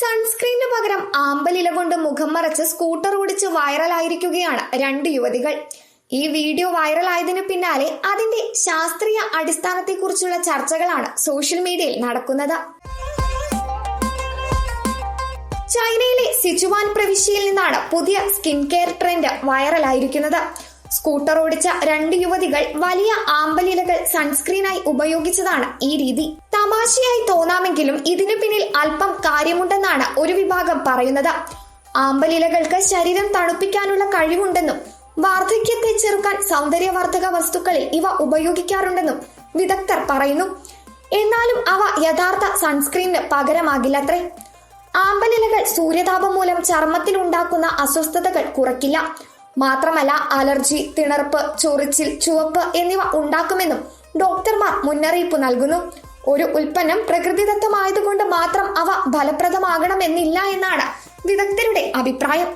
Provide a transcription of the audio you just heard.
സൺസ്ക്രീനു പകരം ആമ്പലില കൊണ്ട് മുഖം മറച്ച് സ്കൂട്ടർ ഓടിച്ച് വൈറലായിരിക്കുകയാണ് രണ്ട് യുവതികൾ. ഈ വീഡിയോ വൈറലായതിനു പിന്നാലെ അതിന്റെ ശാസ്ത്രീയ അടിസ്ഥാനത്തെക്കുറിച്ചുള്ള ചർച്ചകളാണ് സോഷ്യൽ മീഡിയയിൽ നടക്കുന്നത്. ചൈനയിലെ സിച്ചുവാൻ പ്രവിശ്യയിൽ നിന്നാണ് പുതിയ സ്കിൻ കെയർ ട്രെൻഡ് വൈറലായിരിക്കുന്നത്. സ്കൂട്ടർ ഓടിച്ച രണ്ട് യുവതികൾ വലിയ ആമ്പലിലകൾ സൺസ്ക്രീനായി ഉപയോഗിച്ചതാണ് ഈ രീതി. തമാശയായി തോന്നാമെങ്കിലും ഇതിനു പിന്നിൽ അല്പം കാര്യമുണ്ടെന്നാണ് ഒരു വിഭാഗം പറയുന്നത്. ആമ്പലിലകൾക്ക് ശരീരം തണുപ്പിക്കാനുള്ള കഴിവുണ്ടെന്നും വാർദ്ധക്യത്തെ ചെറുക്കാൻ സൗന്ദര്യവർദ്ധക വസ്തുക്കളിൽ ഇവ ഉപയോഗിക്കാറുണ്ടെന്നും വിദഗ്ധർ പറയുന്നു. എന്നാലും അവ യഥാർത്ഥ സൺസ്ക്രീനിന് പകരമാകില്ലത്രേ. ആമ്പലിലകൾ സൂര്യതാപം മൂലം ചർമ്മത്തിൽ ഉണ്ടാക്കുന്ന അസ്വസ്ഥതകൾ കുറയ്ക്കില്ല. മാത്രമല്ല അലർജി തിണർപ്പ് ചൊറിച്ചിൽ ചുവപ്പ് എന്നിവ ഉണ്ടാക്കുമെന്നും ഡോക്ടർമാർ മുന്നറിയിപ്പ് നൽകുന്നു. ഒരു ഉൽപ്പന്നം പ്രകൃതിദത്തമായതുകൊണ്ട് മാത്രം ഫലപ്രദമാകണമെന്നില്ല എന്നാണ് വിദഗ്ധരുടെ അഭിപ്രായം.